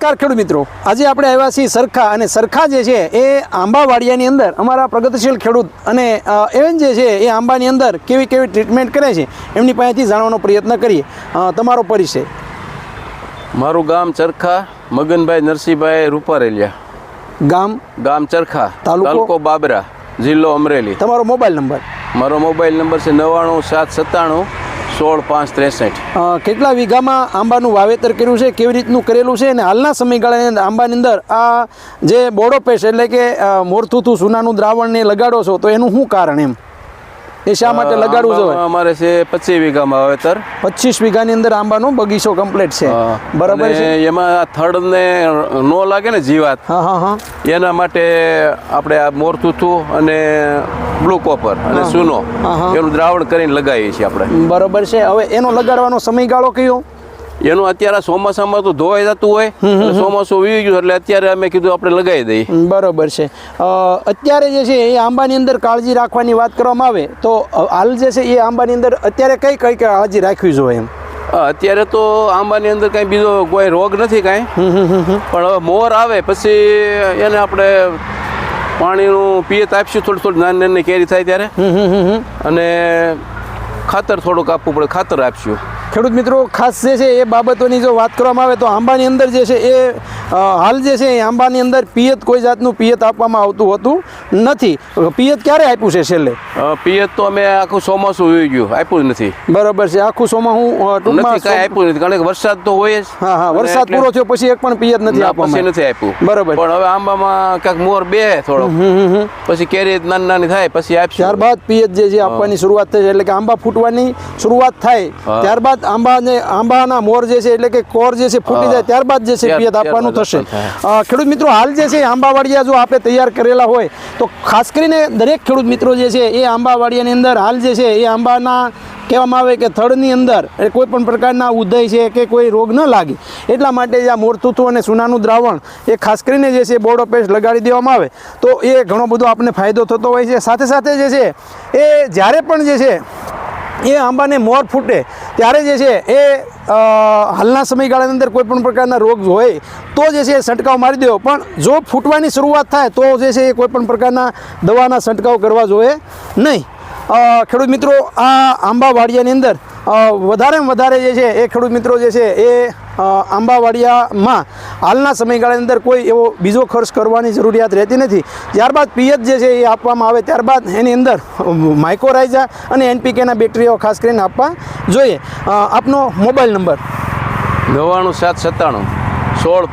નમસ્કાર ખેડૂત મિત્રો. આજે આપણે આવ્યા છીએ સરખા અને સરખા જે છે એ આંબાવાડિયાની અંદર અમારા પ્રગતિશીલ ખેડૂત અને એવન જે છે એ આંબાની અંદર કેવી કેવી ટ્રીટમેન્ટ કરે છે એમની પાસેથી જાણવાનો પ્રયત્ન કરીએ. તમારો પરિચય. મારું ગામ ચરખા મગનભાઈ નરસિંહભાઈ રૂપારેલિયા. ગામ? ગામ ચરખા? તાલુકો બાબરા જિલ્લો અમરેલી. તમારો મોબાઈલ નંબર? મારો મોબાઈલ નંબર છે નવ્વાણું સાત સત્તાણું સોળ પાંચ ત્રેસઠ. કેટલા વીઘામાં આંબાનું વાવેતર કર્યું છે? કેવી રીતનું કરેલું છે? અને હાલના સમયગાળાની અંદર આંબાની અંદર આ જે બોડો પેસ્ટ એટલે કે મોરથુથું સુનાનું દ્રાવણને લગાડો છો, તો એનું શું કારણ એમ? એ શા માટે લગાડવું જોઈએ? અમારે છે પચીસ વીઘામાં વાવેતર. પચીસ વીઘાની અંદર આંબાનો બગીચો કમ્પ્લીટ છે. બરાબર છે? એમાં થડ ને નો લાગે ને જીવાત? હા હા હા. એના માટે આપણે આ મોરતુથું અને બ્લુ કોપર અને સુનો. એનું દ્રાવણ કરીને લગાવીએ છીએ આપણે. બરોબર છે. હવે એનો લગાડવાનો સમયગાળો કયો? એનું અત્યારે ચોમાસામાં તો ધોવાઈ જતું હોય ચોમાસું વી ગયું એટલે અત્યારે અમે કીધું આપણે લગાવી દઈએ. બરોબર છે. અત્યારે જે છે એ આંબાની અંદર કાળજી રાખવાની વાત કરવામાં આવે તો હાલ જે છે એ આંબાની અંદર અત્યારે કઈ કઈ કાળજી રાખવી જોઈએ એમ? અત્યારે તો આંબાની અંદર કાંઈ બીજો કોઈ રોગ નથી કાંઈ. પણ હવે મોર આવે પછી એને આપણે પાણીનું પિયત આપીશું થોડું થોડું નાની નાની કેરી થાય ત્યારે. અને ખાતર થોડુંક આપવું પડે ખાતર આપશું. ખેડૂત મિત્રો ખાસ જે છે એ બાબતોની જો વાત કરવામાં આવે તો આંબાની અંદર જે છે એ હાલ જે છે એ આંબાની અંદર પિયત કોઈ જાતનું પિયત આપવામાં આવતું હોતું નથી. પિયત ક્યારે આપ્યું છે છેલ્લે? પિયત તો અમે આખું ચોમાસું જોઈ ગયું આપ્યું નથી. બરાબર છે. આખું હું ટૂંકમાં કાંઈ આપ્યું નથી કારણ કે વરસાદ તો હોય જ. હા હા વરસાદ પૂરો થયો પછી એક પણ પિયત નથી આપવામાં નથી આપ્યું. બરાબર. પણ હવે આંબામાં ક્યાંક મોર બે થોડો પછી કેરી નાની નાની થાય પછી આપશે. ત્યારબાદ પિયત જે છે આપવાની શરૂઆત થઈ એટલે કે આંબા ફૂટવાની શરૂઆત થાય હા. ત્યારબાદ આંબાને આંબાના મોર જે છે એટલે કે કોર જે છે ફૂટી જાય ત્યારબાદ જે છે પિયત આપવાનું થશે. ખેડૂત મિત્રો હાલ જે છે આંબાવાડિયા જો આપણે તૈયાર કરેલા હોય તો ખાસ કરીને દરેક ખેડૂત મિત્રો જે છે એ આંબાવાડિયાની અંદર હાલ જે છે એ આંબાના કહેવામાં આવે કે થડની અંદર એ કોઈ પણ પ્રકારના ઉદય છે કે કોઈ રોગ ન લાગે. એટલા માટે જે આ મોરથુથું અને સુનાનું દ્રાવણ એ ખાસ કરીને જે છે બોર્ડો પેસ્ટ લગાડી દેવામાં આવે. તો એ ઘણો બધો આપણને ફાયદો થતો હોય છે. સાથે સાથે જે છે એ જ્યારે પણ જે છે એ આંબાને મોર ફૂટે. ત્યારે જે છે એ હાલના સમયગાળાની અંદર કોઈ પણ પ્રકારના રોગ હોય, તો જે છે એ છંટકાવ મારી દેવો પણ જો ફૂટવાની શરૂઆત થાય, તો જે છે એ કોઈ પણ પ્રકારના દવાના છંટકાવ કરવા જોઈએ નહીં. ખેડૂત મિત્રો, આ આંબાવાડિયાની અંદર વધારે વધારેમાં વધારે જે છે એ ખેડૂત મિત્રો જે છે એ આંબાવાડિયામાં હાલના સમયગાળાની અંદર કોઈ એવો બીજો ખર્ચ કરવાની જરૂરિયાત રહેતી નથી. ત્યારબાદ પિયત જે છે એ આપવામાં આવે, ત્યારબાદ એની અંદર માઇકોરાઇઝા અને એનપીકેના બેટરીઓ ખાસ કરીને આપવા જોઈએ. આપનો મોબાઈલ નંબર. નવ્વાણું સાત સત્તાણું, સોળ